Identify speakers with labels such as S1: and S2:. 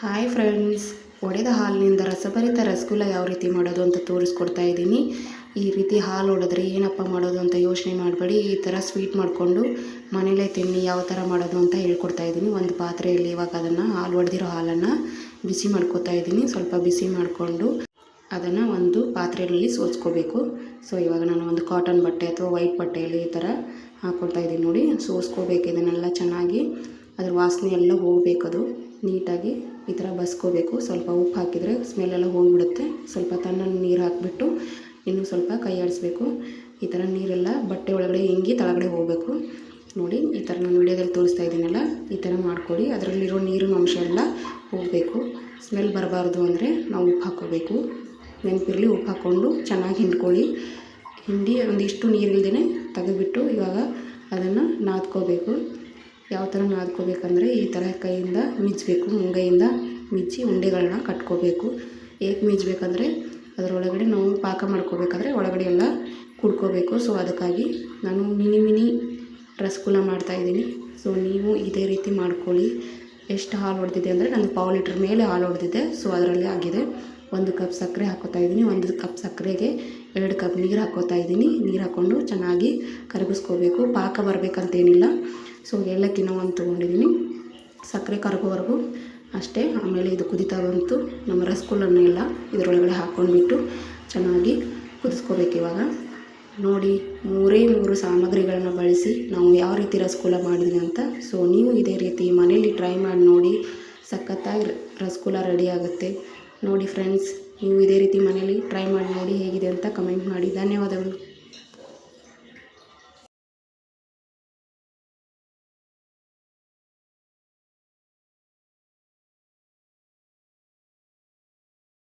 S1: Hi friends ಒಡೆದ ಹಾಲಿನಿಂದ ರಸಭರಿತ ರಸಗುಲ್ಲ ಯಾವ ರೀತಿ ಮಾಡೋದು ಅಂತ ತೋರಿಸ್ಕೊಡ್ತಾ ಇದ್ದೀನಿ. ಈ ರೀತಿ ಹಾಲು ಒಡೆದ್ರೆ ಏನಪ್ಪ ಮಾಡೋದು ಅಂತ ಯೋಚನೆ ಮಾಡಬೇಡಿ. ಈ ಥರ ಸ್ವೀಟ್ ಮಾಡಿಕೊಂಡು ಮನೇಲೇ ತಿನ್ನಿ, ಯಾವ ಥರ ಮಾಡೋದು ಅಂತ ಹೇಳ್ಕೊಡ್ತಾ ಇದ್ದೀನಿ. ಒಂದು ಪಾತ್ರೆಯಲ್ಲಿ ಇವಾಗ ಅದನ್ನು ಹಾಲು ಒಡೆದಿರೋ ಹಾಲನ್ನು ಬಿಸಿ ಮಾಡ್ಕೊತಾ ಇದ್ದೀನಿ. ಸ್ವಲ್ಪ ಬಿಸಿ ಮಾಡಿಕೊಂಡು ಅದನ್ನು ಒಂದು ಪಾತ್ರೆಯಲ್ಲಿ ಸೋಸ್ಕೋಬೇಕು. ಸೊ ಇವಾಗ ನಾನು ಒಂದು ಕಾಟನ್ ಬಟ್ಟೆ ಅಥವಾ ವೈಟ್ ಬಟ್ಟೆಯಲ್ಲಿ ಈ ಥರ ಹಾಕ್ಕೊಡ್ತಾ ಇದ್ದೀನಿ ನೋಡಿ. ಸೋಸ್ಕೋಬೇಕು, ಇದನ್ನೆಲ್ಲ ಚೆನ್ನಾಗಿ ಅದ್ರ ವಾಸನೆ ಎಲ್ಲ ಹೋಗಬೇಕದು. ನೀಟಾಗಿ ಈ ಥರ ಬಸ್ಕೋಬೇಕು. ಸ್ವಲ್ಪ ಉಪ್ಪು ಹಾಕಿದರೆ ಸ್ಮೆಲ್ಲೆಲ್ಲ ಹೋಗಿಬಿಡುತ್ತೆ. ಸ್ವಲ್ಪ ತನ್ನ ನೀರು ಹಾಕಿಬಿಟ್ಟು ಇನ್ನೂ ಸ್ವಲ್ಪ ಕೈ ಆಡಿಸ್ಬೇಕು. ಈ ಥರ ನೀರೆಲ್ಲ ಬಟ್ಟೆ ಒಳಗಡೆ ಹಿಂಗಿ ತಳಗಡೆ ಹೋಗಬೇಕು. ನೋಡಿ, ಈ ಥರ ನಾನು ವಿಡಿಯೋದಲ್ಲಿ ತೋರಿಸ್ತಾ ಇದ್ದೀನಲ್ಲ, ಈ ಥರ ಮಾಡ್ಕೊಳ್ಳಿ ಅದರಲ್ಲಿರೋ ನೀರಿನ ಅಂಶ ಎಲ್ಲ ಹೋಗಬೇಕು. ಸ್ಮೆಲ್ ಬರಬಾರ್ದು ಅಂದರೆ ನಾವು ಉಪ್ಪು ಹಾಕ್ಕೋಬೇಕು. ನೆನಪಿರಲಿ ಉಪ್ಪು ಹಾಕ್ಕೊಂಡು ಚೆನ್ನಾಗಿ ಹಿಂಡ್ಕೊಳ್ಳಿ. ಹಿಂಡಿ ಒಂದಿಷ್ಟು ನೀರಿಲ್ದೇ ತೆಗೆದುಬಿಟ್ಟು ಇವಾಗ ಅದನ್ನು ನಾದ್ಕೋಬೇಕು. ಯಾವ ಥರ ನಾದ್ಕೋಬೇಕಂದ್ರೆ ಈ ಥರ ಕೈಯಿಂದ ಮಿಜ್ಜಬೇಕು, ಮುಂಗೈಯಿಂದ ಮಿಜ್ಜಿ ಉಂಡೆಗಳನ್ನ ಕಟ್ಕೋಬೇಕು. ಏಕೆ ಮಿಜ್ಬೇಕಂದ್ರೆ ಅದರೊಳಗಡೆ ನಾವು ಪಾಕ ಮಾಡ್ಕೋಬೇಕಾದ್ರೆ ಒಳಗಡೆ ಎಲ್ಲ ಕುಡ್ಕೋಬೇಕು. ಸೊ ಅದಕ್ಕಾಗಿ ನಾನು ಮಿನಿ ಮಿನಿ ರಸಗುಲ್ಲ ಮಾಡ್ತಾಯಿದ್ದೀನಿ ಸೊ ನೀವು ಇದೇ ರೀತಿ ಮಾಡ್ಕೊಳ್ಳಿ. ಎಷ್ಟು ಹಾಲು ಹೊಡೆದಿದೆ ಅಂದರೆ ನಾನು ಪಾವು ಲೀಟ್ರ್ ಮೇಲೆ ಹಾಲು ಹೊಡೆದಿದೆ. ಸೊ ಅದರಲ್ಲಿ ಆಗಿದೆ. ಒಂದು ಕಪ್ ಸಕ್ಕರೆ ಹಾಕೋತಾ ಇದ್ದೀನಿ. ಒಂದು ಕಪ್ ಸಕ್ಕರೆಗೆ ಎರಡು ಕಪ್ ನೀರು ಹಾಕೋತಾ ಇದ್ದೀನಿ. ನೀರು ಹಾಕ್ಕೊಂಡು ಚೆನ್ನಾಗಿ ಕರಗಿಸ್ಕೋಬೇಕು. ಪಾಕ ಬರಬೇಕಂತೇನಿಲ್ಲ. ಸೊ ಏಲಕ್ಕಿನ ಒಂದು ತೊಗೊಂಡಿದ್ದೀನಿ. ಸಕ್ಕರೆ ಕರಗೋವರೆಗೂ ಅಷ್ಟೇ. ಆಮೇಲೆ ಇದು ಕುದಿತಾ ಬಂತು. ನಮ್ಮ ರಸಗುಲ್ಲನ್ನು ಎಲ್ಲ ಇದರೊಳಗಡೆ ಹಾಕ್ಕೊಂಡ್ಬಿಟ್ಟು ಚೆನ್ನಾಗಿ ಕುದಿಸ್ಕೋಬೇಕು ಇವಾಗ. ನೋಡಿ, ಮೂರೇ ಮೂರು ಸಾಮಗ್ರಿಗಳನ್ನು ಬಳಸಿ ನಾವು ಯಾವ ರೀತಿ ರಸಗುಲ್ಲ ಮಾಡಿದ್ವಿ ಅಂತ. ಸೊ ನೀವು ಇದೇ ರೀತಿ ಮನೇಲಿ ಟ್ರೈ ಮಾಡಿ ನೋಡಿ. ಸಖತ್ತಾಗಿ ರಸಗುಲ್ಲ ರೆಡಿ ಆಗುತ್ತೆ. ನೋಡಿ ಫ್ರೆಂಡ್ಸ್ ನೀವು ಇದೇ ರೀತಿ ಮನೇಲಿ ಟ್ರೈ ಮಾಡಿ ನೋಡಿ ಹೇಗಿದೆ ಅಂತ ಕಮೆಂಟ್ ಮಾಡಿ. ಧನ್ಯವಾದಗಳು.